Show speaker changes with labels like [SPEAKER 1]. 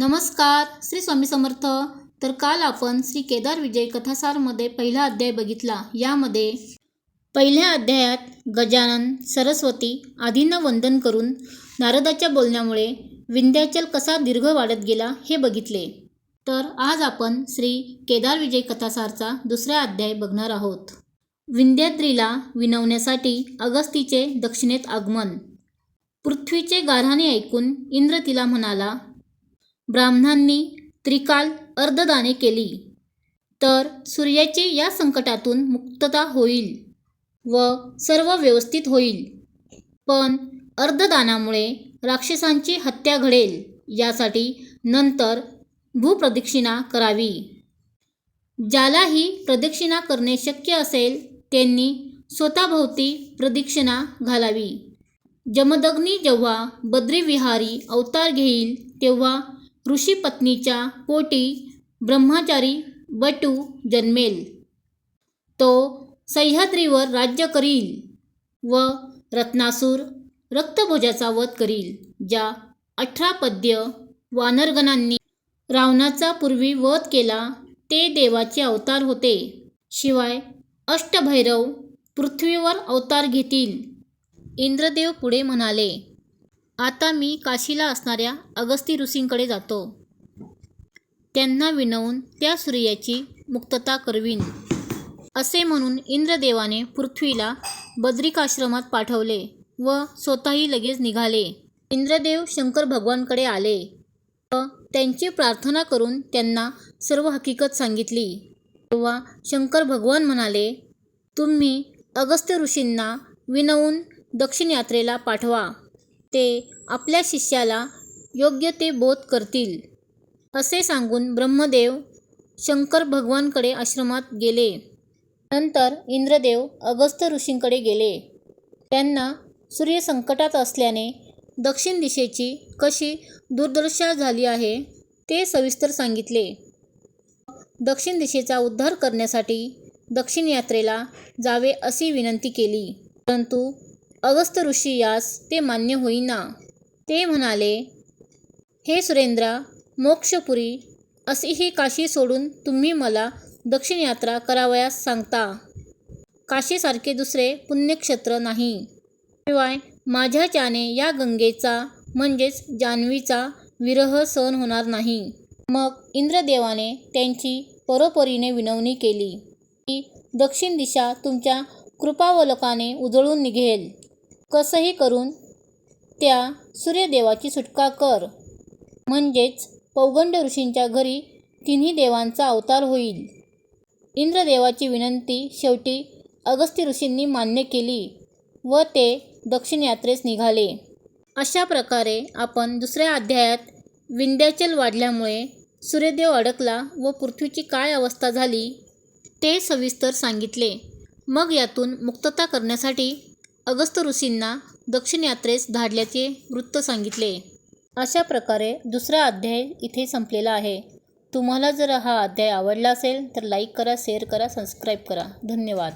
[SPEAKER 1] नमस्कार श्री स्वामी समर्थ. तर काल आपण श्री केदार विजय कथासारमध्ये पहिला अध्याय बघितला. यामध्ये पहिल्या अध्यायात गजानन सरस्वती आदींना वंदन करून नारदाच्या बोलण्यामुळे विंध्याचल कसा दीर्घ वाढत गेला हे बघितले. तर आज आपण श्री केदार विजय कथासारचा दुसरा अध्याय बघणार आहोत. विंध्याद्रीला विनवण्यासाठी अगस्तीचे दक्षिणेत आगमन. पृथ्वीचे गारहाणे ऐकून इंद्र तिला म्हणाला ब्राह्मणांनी त्रिकाल अर्धदाने केली. तर सूर्याची या संकटातून मुक्तता होईल व सर्व व्यवस्थित होईल. पण अर्धदानामुळे राक्षसांची हत्या घडेल यासाठी नंतर भूप्रदक्षिणा करावी. ज्यालाही प्रदक्षिणा करणे शक्य असेल त्यांनी स्वतःभोवती प्रदक्षिणा घालावी. जमदग्नी जेव्हा बद्रीविहारी अवतार घेईल तेव्हा ऋषीपत्नीच्या पोटी ब्रह्मचारी बटू जन्मेल. तो सह्याद्रीवर राज्य करील व रत्नासूर रक्तभोजाचा वध करील ज्या अठरा पद्य वानरगणांनी रावणाचा पूर्वी वध केला ते देवाचे अवतार होते. शिवाय अष्टभैरव पृथ्वीवर अवतार घेतील. इंद्रदेव पुढे म्हणाले आता मी काशीला असणाऱ्या अगस्ती ऋषींकडे जातो. त्यांना विनवून त्या सूर्याची मुक्तता करवीन असे म्हणून इंद्रदेवाने पृथ्वीला बद्रिकाश्रमात पाठवले व स्वतःही लगेच निघाले. इंद्रदेव शंकर भगवानकडे आले व त्यांची प्रार्थना करून त्यांना सर्व हकीकत सांगितली. तेव्हा शंकर भगवान म्हणाले तुम्ही अगस्त्य ऋषींना विनवून दक्षिण यात्रेला पाठवा. ते आपल्या शिष्याला योग्य ते बोध करतील असे सांगून ब्रह्मदेव शंकर भगवानकडे आश्रमात गेले. नंतर इंद्रदेव अगस्त्य ऋषींकडे गेले. त्यांना सूर्य संकटात असल्याने दक्षिण दिशेची कशी दुर्दशा झाली आहे ते सविस्तर सांगितले. दक्षिण दिशेचा उद्धार करण्यासाठी दक्षिण यात्रेला जावे अशी विनंती केली परंतु अगस्त ऋषी यास ते मान्य होईना. ते म्हणाले हे सुरेंद्रा मोक्षपुरी अशी ही काशी सोडून तुम्ही मला दक्षिण यात्रा करावयास सांगता. काशीसारखे दुसरे पुण्यक्षेत्र नाही. शिवाय माझ्याच्याने या गंगेचा म्हणजेच जान्हवीचा विरह सहन होणार नाही मग इंद्रदेवाने त्यांची परोपरीने विनवणी केली. की दक्षिण दिशा तुमच्या कृपावलोकाने उजळून निघेल. कसंही करून त्या सूर्यदेवाची सुटका कर. म्हणजेच पौगंड ऋषींच्या घरी तिन्ही देवांचा अवतार होईल. इंद्रदेवाची विनंती शेवटी अगस्ती ऋषींनी मान्य केली व ते दक्षिण यात्रेस निघाले. अशा प्रकारे आपण दुसऱ्या अध्यायात विंध्याचल वाढल्यामुळे सूर्यदेव अडकला व पृथ्वीची काय अवस्था झाली ते सविस्तर सांगितले. मग यातून मुक्तता करण्यासाठी अगस्त ऋषींना दक्षिण यात्रेस धाडल्याचे वृत्त सांगितले. अशा प्रकारे दुसरा अध्याय इथे संपलेला आहे. तुम्हाला जर हा अध्याय आवडला असेल तर लाईक करा शेअर करा सबस्क्राईब करा. धन्यवाद.